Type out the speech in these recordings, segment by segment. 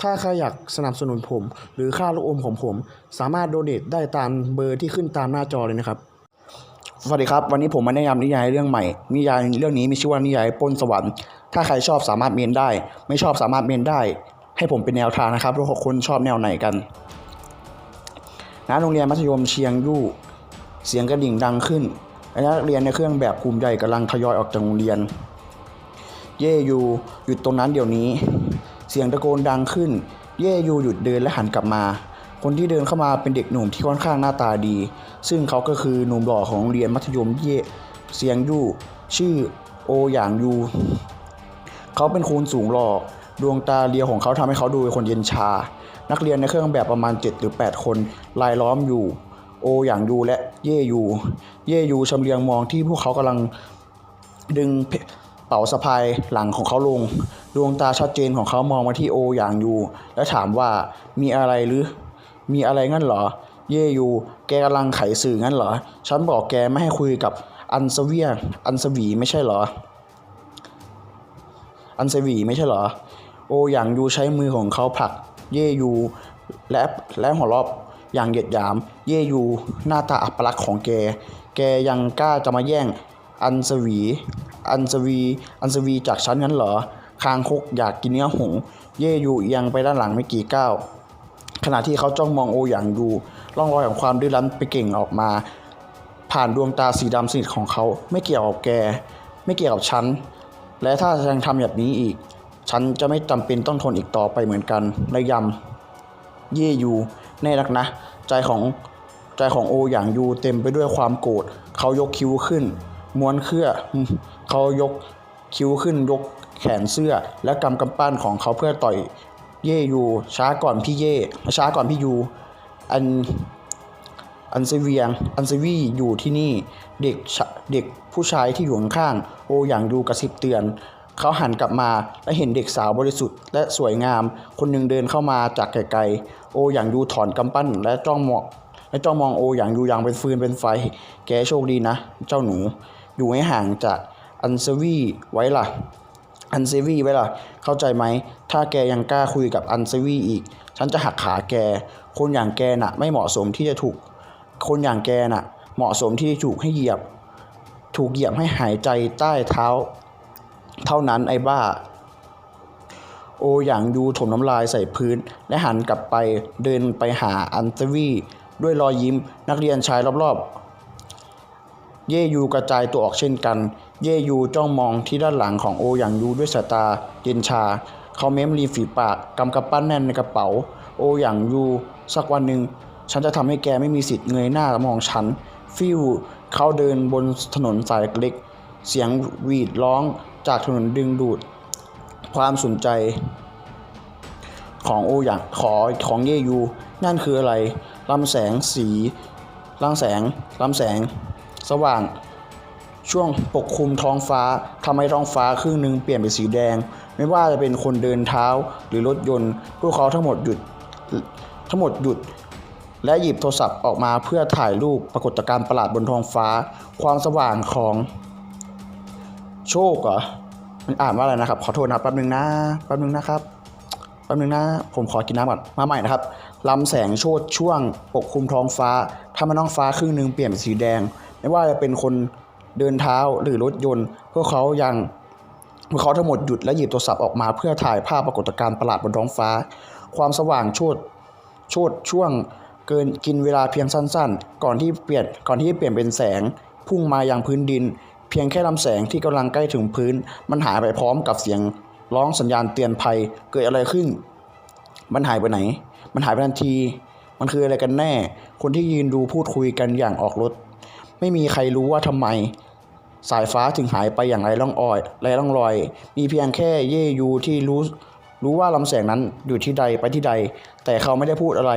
ถ้าใครอยากสนับสนุนผม หรือค่าลูกอมของผม สามารถโดเนทได้ตามเบอร์ที่ขึ้นตามหน้าจอเลยนะครับ สวัสดีครับ วันนี้ผมมาแนะนำนิยายเรื่องใหม่ นิยายเรื่องนี้มีชื่อว่านิยายปล้นสวรรค์ ถ้าใครชอบสามารถเมนได้ ไม่ชอบสามารถเมนได้ ให้ผมเป็นแนวทางนะครับว่าคนชอบแนวไหนกันณโรงเรียนมัธยมเชียงยู่เสียงกระดิ่งดังขึ้นนักเรียนในเครื่องแบบกลุ่มใหญ่กำลังทยอยออกจากโรงเรียน เย่ยูหยุดตรงนั้นเดี๋ยวนี้ เสียงตะโกนดังขึ้น เย่ยูหยุดเดินและหันกลับมา คนที่เดินเข้ามาเป็นเด็กหนุ่มที่ค่อนข้างหน้าตาดี ซึ่งเขาก็คือหนุ่มหล่อของโรงเรียนมัธยมเย่เสียงยูชื่อโอหยางยู เขาเป็นคนสูงหล่อดวงตาเลียวของเขาทำให้เขาดูเป็นคนเย็นชา นักเรียนในเครื่องแบบประมาณ 7 หรือ 8 คนลายล้อมอยู่ โออย่างยูและเย่ยู เย่ยูชำเลืองมองที่พวกเขากำลังดึง เป๋าสะพายหลังของเขาลง ดวงตาชัดเจนของเขามองมาที่โออย่างยูและถามว่ามีอะไรหรือ มีอะไรงั้นเหรอ เย่ยูแกกำลังไขสื่องั้นเหรอ ฉันบอกแกไม่ให้คุยกับอันสเวียอันสวีไม่ใช่เหรอ อันสวีไม่ใช่เหรอ โออย่างยูใช้มือของเขาผลัก เย่ยูและและหัวราะอย่างเหยียดหยาม เย่ยูหน้าตาอัปลักษณ์ของแก แกยังกล้าจะมาแย่ง อันสวี อันสวี อันสวีจากฉันงั้นเหรอ คางคกอยากกินเนื้อหง เย่ยูเอียงไปด้านหลังไม่กี่ก้าวขณะที่เขาจ้องมองโออย่างยูร่องรอยของความดื้อรั้นไปเก่งออกมา ผ่านดวงตาสีดำสนิทของเขาไม่เกี่ยวกับแก ไม่เกี่ยวกับฉัน และถ้ายังทำแบบนี้อีก ฉันจะไม่จำเป็นต้องทนอีกต่อไปเหมือนกันและยำเย่ยูแน่นักนะ ใจของใจของโออย่างยูเต็มไปด้วยความโกรธเขายกคิ้วขึ้น ม้วนเครือเขายกคิ้วขึ้นยกแขนเสื้อ และกำกำปั้นของเขาเพื่อต่อยเย่ยูช้าก่อนพี่เย่ช้าก่อนพี่ยูอันอันเซเวียงอันเซวีอยู่ที่นี่เด็กชะเด็กผู้ชายที่อยู่ข้างโออย่างดูกระซิบเตือน เขาหันกลับมาและเห็นเด็กสาวบริสุทธิ์และสวยงาม คนหนึ่งเดินเข้ามาจากไกลๆโออย่างดูถอนกำปั้นและจ้องมองและจ้องมองโออย่างดูอย่างเป็นฟืนเป็นไฟ แกโชคดีนะ เจ้าหนู อยู่ให้ห่างจากอันเซวีไว้ล่ะ อันเซวีไว้ล่ะ เข้าใจไหม ถ้าแกยังกล้าคุยกับอันเซวีอีก ฉันจะหักขาแก คนอย่างแกน่ะ ไม่เหมาะสมที่จะถูก คนอย่างแกน่ะ เหมาะสมที่จะถูกให้เหยียบ ถูกเหยียบให้หายใจใต้เท้า เท่านั้นไอ้บ้า โออย่างยูถมน้ำลายใส่พื้น และหันกลับไปเดินไปหาอันเตวีด้วยรอยยิ้มนักเรียนชายรอบๆ เยยูกระจายตัวออกเช่นกัน เยยูจ้องมองที่ด้านหลังของโออย่างยูด้วยสายตาเย็นชา เขาเม้มริมฝีปากกำกำปั้นแน่นในกระเป๋า โออย่างยู สักวันหนึ่ง ฉันจะทำให้แกไม่มีสิทธิ์เงยหน้ามองฉัน ฟิวเขาเดินบนถนนสายเล็ก เสียงหวีดร้องจากถนนดึงดูด ความสนใจ ของโออย่างขอของเยยู นั่นคืออะไรลำแสงสีลำแสงลำแสง สว่าง ช่วงปกคลุมท้องฟ้าทำให้ท้องฟ้าครึ่งหนึ่งเปลี่ยนเป็นสีแดง ไม่ว่าจะเป็นคนเดินเท้าหรือรถยนต์ พวกเขาทั้งหมดหยุดทั้งหมดหยุด และหยิบโทรศัพท์ออกมาเพื่อถ่ายรูปปรากฏการณ์ประหลาดบนท้องฟ้า ความสว่างของโชคเหรอมันอ่านว่าอะไรนะครับ ขอโทษนะครับแป๊บนึงนะแป๊บนึงนะครับแป๊บนึงนะ ผมขอกินน้ำก่อน มาใหม่นะครับลำแสงโชดช่วงปกคลุมท้องฟ้าทำให้ท้องฟ้าครึ่งหนึ่งเปลี่ยนเป็นสีแดง ไม่ว่าจะเป็นคนเดินเท้าหรือรถยนต์ พวกเขายังพวกเขาทั้งหมดหยุดและหยิบโทรศัพท์ออกมาเพื่อถ่ายภาพปรากฏการณ์ประหลาดบนท้องฟ้า ความสว่างโชดโชดช่วงเกินกินเวลาเพียงสั้น ๆ ก่อนที่เปลี่ยนก่อนที่จะเปลี่ยนเป็นแสง พุ่งมายังพื้นดิน เพียงแค่ลำแสงที่กำลังใกล้ถึงพื้น มันหายไปพร้อมกับเสียงร้องสัญญาณเตือนภัยเกิดอะไรขึ้น มันหายไปไหน มันหายไปทันที มันคืออะไรกันแน่ คนที่ยืนดูพูดคุยกันอย่างออกรถ ไม่มีใครรู้ว่าทำไม สายฟ้าถึงหายไปอย่างไรล่องออยไรล่องรอย มีเพียงแค่เย่ยูที่รู้รู้ว่าลำแสงนั้นอยู่ที่ใดไปที่ใด แต่เขาไม่ได้พูดอะไร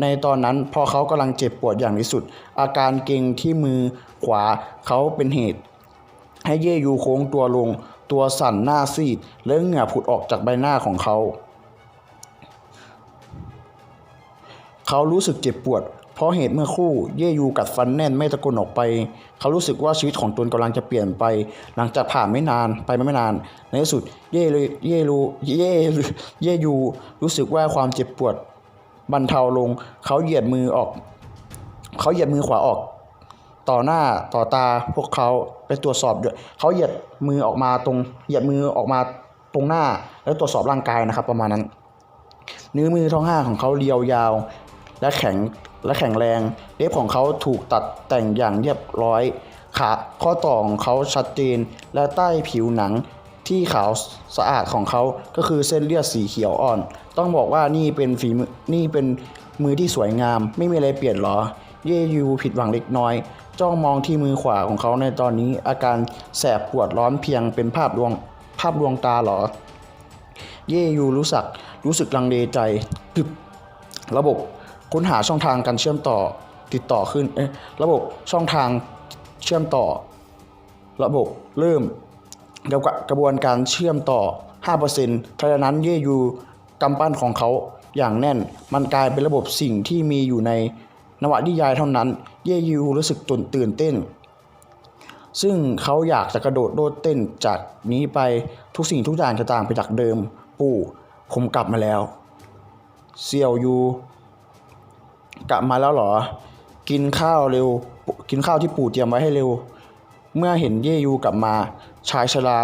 ในตอนนั้นพอเขากำลังเจ็บปวดอย่างที่สุด อาการเกร็งที่มือขวาเขาเป็นเหตุ ให้เย่ยูโค้งตัวลง ตัวสั่นหน้าซีดและเหงื่อผุดออกจากใบหน้าของเขา เขารู้สึกเจ็บปวด เพราะเหตุเมื่อคู่เย่ยูกัดฟันแน่นไม่ตะโกนออกไป เขารู้สึกว่าชีวิตของตนกำลังจะเปลี่ยนไป หลังจากผ่านไม่นานไปไม่นาน ในที่สุดเย่เลยเย่รูเย่เย่ยูรู้สึกว่าความเจ็บปวดบรรเทาลง เขาเหยียดมือออก เขาเหยียดมือขวาออกต่อหน้าต่อตาพวกเขาไปตรวจสอบเขาเหยียดมือออกมาตรงเหยียดมือออกมาตรงหน้า แล้วตรวจสอบร่างกายนะครับ ประมาณนั้น นิ้วมือทั้งห้าของเขาเรียวยาว และแข็ง และแข็งแรง เล็บของเขาถูกตัดแต่งอย่างเรียบร้อย ขาข้อต่อของเขาชัดเจน และใต้ผิวหนังที่ขาวสะอาดของเขาก็คือเส้นเลือดสีเขียวอ่อน ต้องบอกว่านี่เป็นฝีมือนี่เป็นมือที่สวยงาม ไม่มีอะไรเปลี่ยนหรอ เยยูผิดหวังเล็กน้อย จ้องมองที่มือขวาของเขาในตอนนี้ อาการแสบปวดร้อนเพียงเป็นภาพลวงภาพลวงตาหรอ เยยูรู้สึกรู้สึกลังเลใจตึบระบบ ค้นหาช่องทางการเชื่อมต่อติดต่อขึ้นเอ๊ระบบช่องทางเชื่อมต่อ ระบบเริ่มเกระกระบวนการเชื่อมต่อ 5%เพราะฉะนั้นเยยูกำปั้นของเขาอย่างแน่น มันกลายเป็นระบบสิ่งที่มีอยู่ในนวนิยายเท่านั้น เยยูรู้สึกตื่นตื่นเต้น ซึ่งเขาอยากจะกระโดดโลดเต้นจากนี้ไปทุกสิ่งทุกอย่างจะต่างไปจากเดิม ปู่ ผมกลับมาแล้ว เซียวยู กลับมาแล้วเหรอ กินข้าวเร็ว กินข้าวที่ปู่เตรียมไว้ให้เร็ว เมื่อเห็นเยยูกลับมา ชายชรา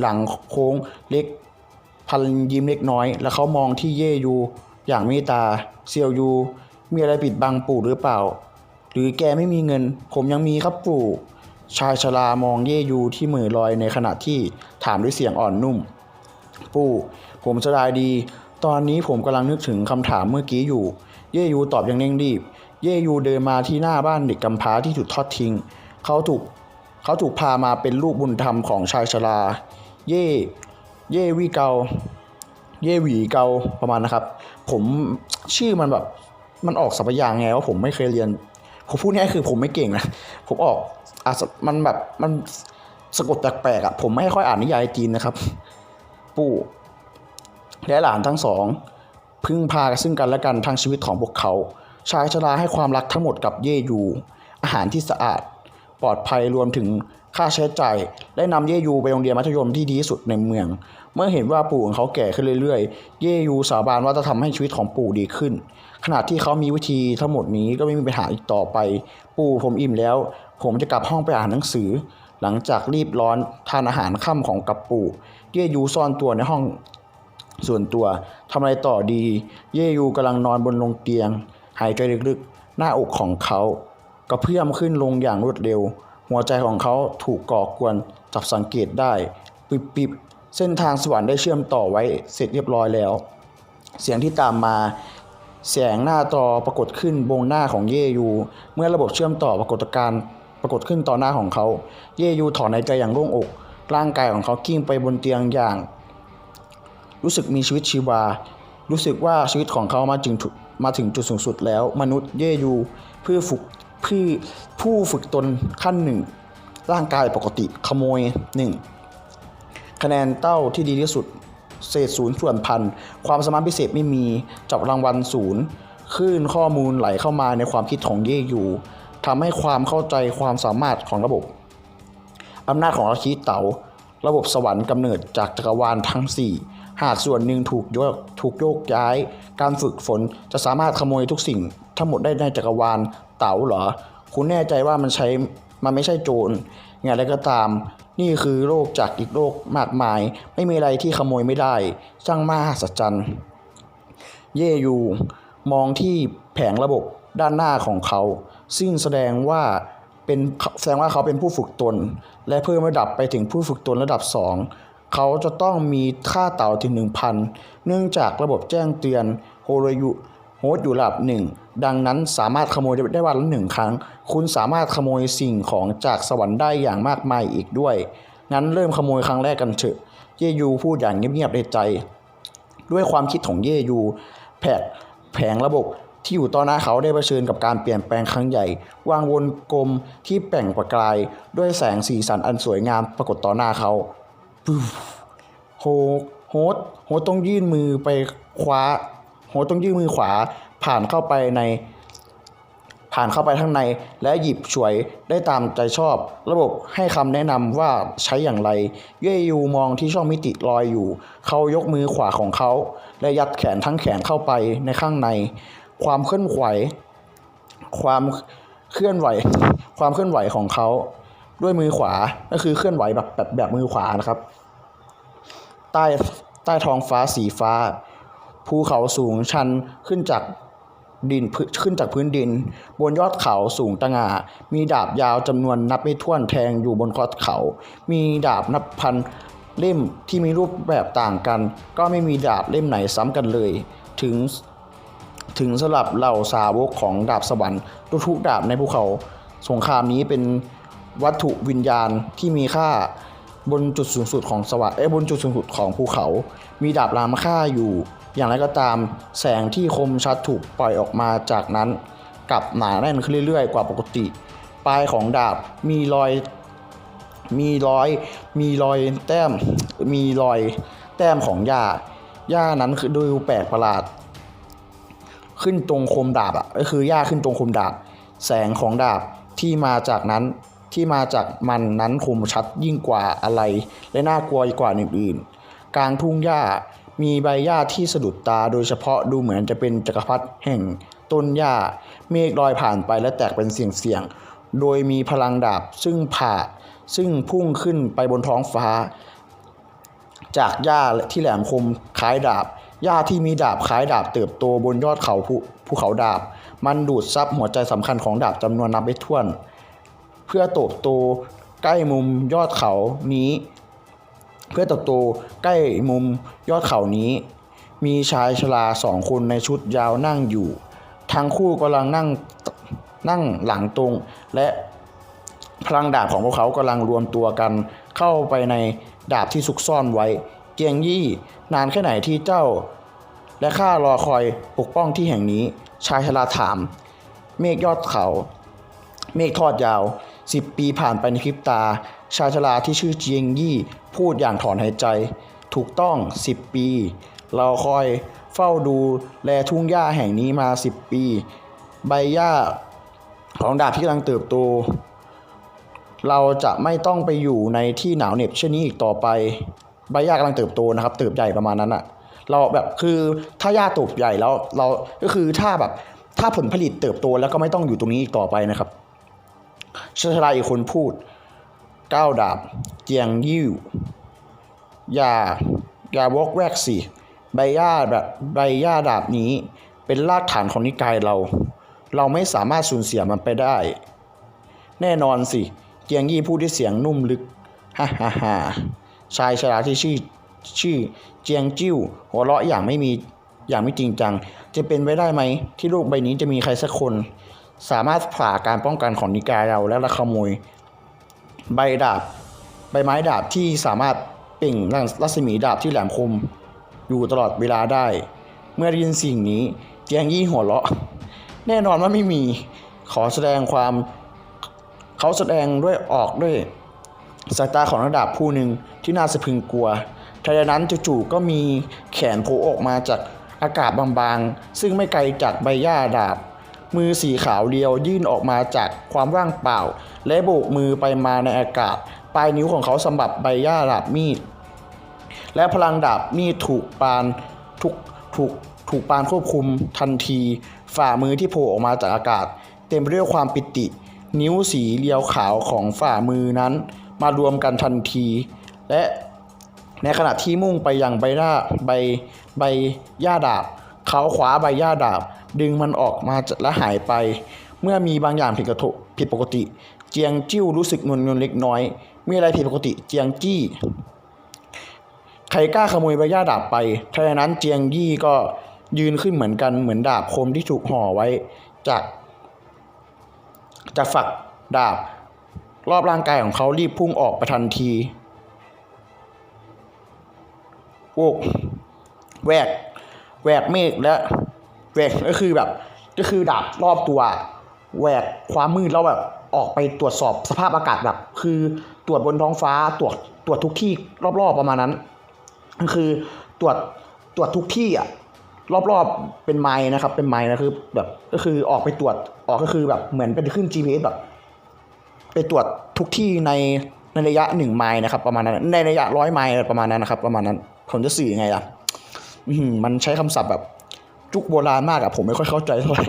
หลังโค้งเล็กพันยิ้มเล็กน้อย แล้วเขามองที่เยยูอย่างเมตตาเซียวยู มีอะไรปิดบังปู่หรือเปล่า หรือแกไม่มีเงิน ผมยังมีครับปู่ ชายชรามองเยยูที่มือลอยในขณะที่ถามด้วยเสียงอ่อนนุ่ม ปู่ ผมสบายดี ตอนนี้ผมกำลังนึกถึงคำถามเมื่อกี้อยู่ เยยูตอบอย่างเร่งรีบ เยยูเดินมาที่หน้าบ้านเด็กกำพร้าที่ถูกทอดทิ้ง เขาถูกเขาถูกพามาเป็นลูกบุญธรรมของชายชรา เย่เย่วีเกา เย่หวีเกาประมาณนะครับ ผมชื่อมันแบบมันออกสัพยางค์ไงว่าผมไม่เคยเรียน ผมพูดง่ายคือผมไม่เก่งนะ ผมออกอะมันแบบมันสะกดแปลกๆอะผมไม่ค่อยอ่านนิยายจีนนะครับ ปู่และหลานทั้งสอง พึ่งพาซึ่งกันและกันทางชีวิตของพวกเขา ชายชราให้ความรักทั้งหมดกับเย่ยู อาหารที่สะอาด ปลอดภัยรวมถึงค่าใช้จ่ายได้นำเย่ยูไปโรงเรียนมัธยมที่ดีที่สุดในเมือง เมื่อเห็นว่าปู่ของเขาแก่ขึ้นเรื่อยๆ เย่ยูสาบานว่าจะทำให้ชีวิตของปู่ดีขึ้น ขณะที่เขามีวิธีทั้งหมดนี้ก็ไม่มีปัญหาอีกต่อไป ปู่ผมอิ่มแล้ว ผมจะกลับห้องไปอ่านหนังสือ หลังจากรีบร้อนทานอาหารค่ำของกับปู่ เย่ยูซ่อนตัวในห้อง ส่วนตัวทำอะไรต่อดี เยยูกำลังนอนบนลงเตียง หายใจลึกๆ หน้าอกของเขากระเพื่อมขึ้นลงอย่างรวดเร็ว หัวใจของเขาถูกก่อกวนจับสังเกตได้ปิบๆเส้นทางสวรรค์ได้เชื่อมต่อไว้เสร็จเรียบร้อยแล้ว เสียงที่ตามมาแสงหน้าจอปรากฏขึ้นบนหน้าของเยยู เมื่อระบบเชื่อมต่อปรากฏการณ์ปรากฏขึ้นต่อหน้าของเขา เยยูถอนหายใจอย่างโล่งอก ร่างกายของเขากิ้งไปบนเตียงอย่าง รู้สึกมีชีวิตชีวา รู้สึกว่าชีวิตของเขามาถึงจุดมาถึงจุดสูงสุดแล้ว มนุษย์เย่ยูเพื่อฝึกผู้ผู้ฝึกตนขั้นหนึ่งร่างกายปกติขโมยหนึ่งคะแนนเต้าที่ดีที่สุด เศษศูนย์ส่วนพัน ความสามารถพิเศษไม่มี จับรางวัลศูนย์คลื่นข้อมูลไหลเข้ามาในความคิดของเย่ยูทำให้ความเข้าใจความสามารถของระบบอำนาจของลัทธิเต๋า ระบบสวรรค์กำเนิดจากจักรวาลทั้ง 4 หากส่วนหนึ่งถูกโยกถูกโยกย้าย การฝึกฝนจะสามารถขโมยทุกสิ่ง ทั้งหมดได้ในจักรวาลเต๋าเหรอ คุณแน่ใจว่ามันใช้มันไม่ใช่โจรอย่างไรก็ตาม นี่คือโลกจากอีกโลกมากมาย ไม่มีอะไรที่ขโมยไม่ได้ช่างมหัศจรรย์เย่ยูมองที่แผงระบบด้านหน้าของเขา ซึ่งแสดงว่าเป็นแสดงว่าเขาเป็นผู้ฝึกตน และเพิ่มระดับไปถึงผู้ฝึกตนระดับ 2 เขาจะต้องมีค่าเต่าถึง 1,000 เนื่องจากระบบแจ้งเตือนโฮโรยุโฮสต์อยู่ระดับหนึ่งดังนั้นสามารถขโมยได้วันละหนึ่งครั้ง คุณสามารถขโมยสิ่งของจากสวรรค์ได้อย่างมากมายอีกด้วย งั้นเริ่มขโมยครั้งแรกกันเถอะ เยยูพูดอย่างเงียบๆในใจ ด้วยความคิดของเยยู แผกแผงระบบที่อยู่ต่อหน้าเขาได้เผชิญกับการเปลี่ยนแปลงครั้งใหญ่ วางวนกลมที่แป่งประกาย ด้วยแสงสีสันอันสวยงามปรากฏต่อหน้าเขา ปุ๊บโฮโฮสโฮสต้องยื่นมือไปคว้าโฮสต้องยื่นมือขวา ผ่านเข้าไปใน ผ่านเข้าไปข้างใน และหยิบฉวยได้ตามใจชอบ ระบบให้คำแนะนำว่าใช้อย่างไร เย่ยูมองที่ช่องมิติลอยอยู่ เขายกมือขวาของเขา และยัดแขนทั้งแขนเข้าไปในข้างใน ความเคลื่อนไหว ความเคลื่อนไหว ความเคลื่อนไหวของเขา ด้วยมือขวาก็คือเคลื่อนไหวแบบแบบแบบมือขวานะครับ ใต้ใต้ท้องฟ้าสีฟ้า ภูเขาสูงชันขึ้นจากดินขึ้นจากพื้นดิน บนยอดเขาสูงตะหง่ามีดาบยาวจำนวนนับไม่ถ้วนแทงอยู่บนคอเขา มีดาบนับพันเล่มที่มีรูปแบบต่างกัน ก็ไม่มีดาบเล่มไหนซ้ำกันเลย ถึงถึงสลับเหล่าสาวกของดาบสวรรค์ทุกๆดาบในภูเขา สงครามนี้เป็น วัตถุวิญญาณที่มีค่าบนจุดสูงสุดของสวรรค์เอ้บนจุดสูงสุดของภูเขา มีดาบรามค่าอยู่ อย่างไรก็ตามแสงที่คมชัดถูกปล่อยออกมาจากนั้นกลับหนาแน่นขึ้นเรื่อยๆ กว่าปกติ ปลายของดาบมีรอยมีรอยมีรอยแต้มมีรอยแต้มของหญ้าหญ้านั้นคือดูแปลกประหลาด ขึ้นตรงคมดาบอะก็คือหญ้าขึ้นตรงคมดาบ แสงของดาบที่มาจากนั้น ที่มาจากมันนั้นคมชัดยิ่งกว่าอะไร และน่ากลัวกว่าอื่นๆ กลางทุ่งหญ้ามีใบหญ้าที่สะดุดตาโดยเฉพาะดูเหมือนจะเป็นจักรพรรดิแห่งต้นหญ้า เมฆลอยผ่านไปและแตกเป็นเสียงๆ โดยมีพลังดาบซึ่งผ่าซึ่งพุ่งขึ้นไปบนท้องฟ้า จากหญ้าที่แหลมคมคล้ายดาบหญ้าที่มีดาบคล้ายดาบเติบโตบนยอดเขาภูเขาดาบ มันดูดซับหัวใจสำคัญของดาบจำนวนนับไม่ถ้วน เพื่อโตบโตใกล้มุมยอดเขานี้ เพื่อเติบโตใกล้มุมยอดเขานี้ มีชายชราสองคนในชุดยาวนั่งอยู่ ทั้งคู่กำลังนั่งนั่งหลังตรง และพลังดาบของพวกเขากำลังรวมตัวกันเข้าไปในดาบที่ซุกซ่อนไว้เจียงยี่นานแค่ไหนที่เจ้า และข้ารอคอยปกป้องที่แห่งนี้ ชายชราถาม เมฆยอดเขา เมฆทอดยาว สิบปีผ่านไปในพริบตา ชายชราที่ชื่อเจียงยี่พูดอย่างถอนหายใจ ถูกต้องสิบปี เราคอยเฝ้าดูแลทุ่งหญ้าแห่งนี้มาสิบปี ใบหญ้าของดาบที่กำลังเติบโต เราจะไม่ต้องไปอยู่ในที่หนาวเหน็บเช่นนี้อีกต่อไป ใบหญ้ากำลังเติบโตนะครับ เติบใหญ่ประมาณนั้นอะเราแบบคือถ้าหญ้าเติบใหญ่แล้วเราก็คือถ้าแบบถ้าผลผลิตเติบโตแล้วก็ไม่ต้องอยู่ตรงนี้อีกต่อไปนะครับ ชชราอีกคนพูดก้าวดาบเจียงยิ้วอย่าอย่าวกแวกสิใบหญ้าแบบใบหญ้าดาบนี้ เป็นรากฐานของนิกายเรา เราไม่สามารถสูญเสียมันไปได้ แน่นอนสิ เจียงยี่พูดด้วยเสียงนุ่มลึกฮ่าฮ่าฮ่าชายชราที่ชื่อชื่อเจียงจิ้วหัวเราะอย่างไม่มีอย่างไม่จริงจัง จะเป็นไปได้ไหม ที่โลกใบนี้จะมีใครสักคน สามารถผ่าการป้องกันของนิกายเราและละขโมย ใบดาบ ใบไม้ดาบที่สามารถเป่งรัศมีดาบที่แหลมคม อยู่ตลอดเวลาได้ เมื่อได้ยินสิ่งนี้เจียงยี่หัวเราะ แน่นอนว่าไม่มีขอแสดงความ เขาแสดงด้วยออกด้วยสายตาของนักดาบผู้หนึ่งที่น่าสะพึงกลัวทันใดนั้นจู่ๆก็มีแขนโผล่ออกมาจากอากาศบางๆ ซึ่งไม่ไกลจากใบหญ้าดาบ มือสีขาวเรียวยื่นออกมาจากความว่างเปล่า และโบกมือไปมาในอากาศ ปลายนิ้วของเขาสำบับใบหญ้าดาบมีด และพลังดาบมีดถูกปานทุกถูกถูกปานควบคุมทันที ฝ่ามือที่โผล่ออกมาจากอากาศ เต็มไปด้วยความปิติ นิ้วสีเรียวขาวของฝ่ามือนั้น มารวมกันทันที และในขณะที่มุ่งไปยังใบหน้าใบใบหญ้าดาบ เขาขวาใบหญ้าดาบ ดึงมันออกมาและหายไป เมื่อมีบางอย่างผิดกระทผิดปกติ เจียงจิ้วรู้สึกงุนงนเล็กน้อย มีอะไรผิดปกติเจียงจี้ใครกล้าขโมยใบหญ้าดาบไปถ้าอย่างนั้นเจียงยี่ก็ยืนขึ้นเหมือนกันเหมือนดาบคมที่ถูกห่อไว้จากจากฝักดาบ รอบร่างกายของเขารีบพุ่งออกไปทันทีโวกแวก แหวกเมฆและแหวกก็คือแบบ ก็คือดาบรอบตัวแหวกความมืดแล้วแบบออกไปตรวจสอบสภาพอากาศแบบ คือตรวจบนท้องฟ้าตรวจตรวจทุกที่รอบๆประมาณนั้นก็คือตรวจตรวจทุกที่อะรอบๆเป็นไม้นะครับ เป็นไม้นะคือแบบก็คือออกไปตรวจออกก็คือแบบเหมือนเป็นขึ้น GPS แบบ ไปตรวจทุกที่ในในระยะหนึ่งไมล์นะครับ ประมาณนั้นในระยะร้อยไมล์ประมาณนั้นนะครับ ประมาณนั้นผมจะสื่อยังไงล่ะ มันใช้คำศัพท์แบบจุกโบราณมากอะผมไม่ค่อยเข้าใจเท่าไหร่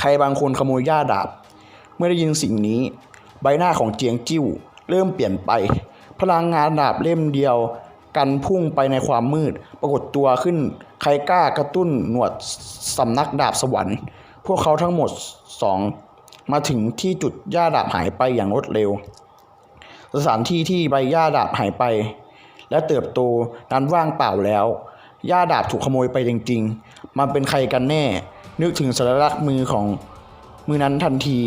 ใครบางคนขโมยย่าดาบ เมื่อได้ยินสิ่งนี้ ใบหน้าของเจียงจิ้ว เริ่มเปลี่ยนไป พลังงานดาบเล่มเดียว กันพุ่งไปในความมืด ปรากฏตัวขึ้น ใครกล้ากระตุ้นหนวดสำนักดาบสวรรค์ พวกเขาทั้งหมดสองมาถึงที่จุดย่าดาบหายไปอย่างรวดเร็ว สถานที่ที่ใบหญ้าดาบหายไป และเติบโตนั้นว่างเปล่าแล้วหญ้าดาบถูกขโมยไปจริง ๆ มันเป็นใครกันแน่ นึกถึงสัญลักษณ์มือของมือนั้นทันที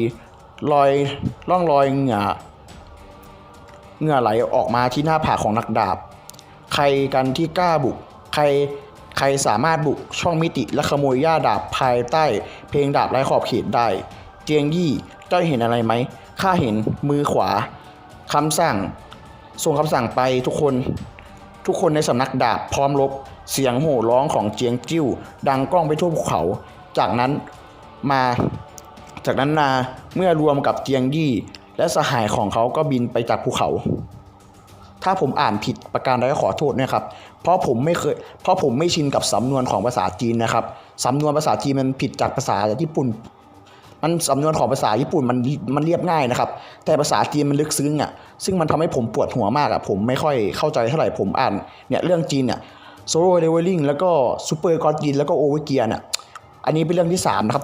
รอยร่องรอยเหงื่อเหงื่อไหลออกมาที่หน้าผากของนักดาบ ใครกันที่กล้าบุก ใครใครสามารถบุกช่องมิติและขโมยหญ้าดาบภายใต้ เพลงดาบไร้ขอบเขตได้ เจียงยี่เจ้าเห็นอะไรไหมข้าเห็นมือขวาคำสั่ง ส่งคำสั่งไปทุกคน ทุกคนในสำนักดาบพร้อมรบเสียงโห่ร้องของเจียงจิ้ว ดังก้องไปทั่วภูเขา จากนั้นมา จากนั้นนาเมื่อรวมกับเจียงยี่ และสหายของเขาก็บินไปจากภูเขา ถ้าผมอ่านผิดประการใดก็ขอโทษนะครับ เพราะผมไม่เคย เพราะผมไม่ชินกับสำนวนของภาษาจีนนะครับ สำนวนภาษาจีนมันผิดจากภาษาญี่ปุ่น มันสำนวนของภาษาญี่ปุ่นมันมันเรียบง่ายนะครับ แต่ภาษาจีนมันลึกซึ้งอะซึ่งมันทำให้ผมปวดหัวมากอะผมไม่ค่อยเข้าใจเท่าไหร่ผมอ่านเนี่ยเรื่องจีนเนี่ยโซโล่เลเวลลิ่งแล้วก็ซูเปอร์กอดยินแล้วก็โอเวอร์เกียร์เนี่ยอันนี้เป็นเรื่องที่สามนะครับ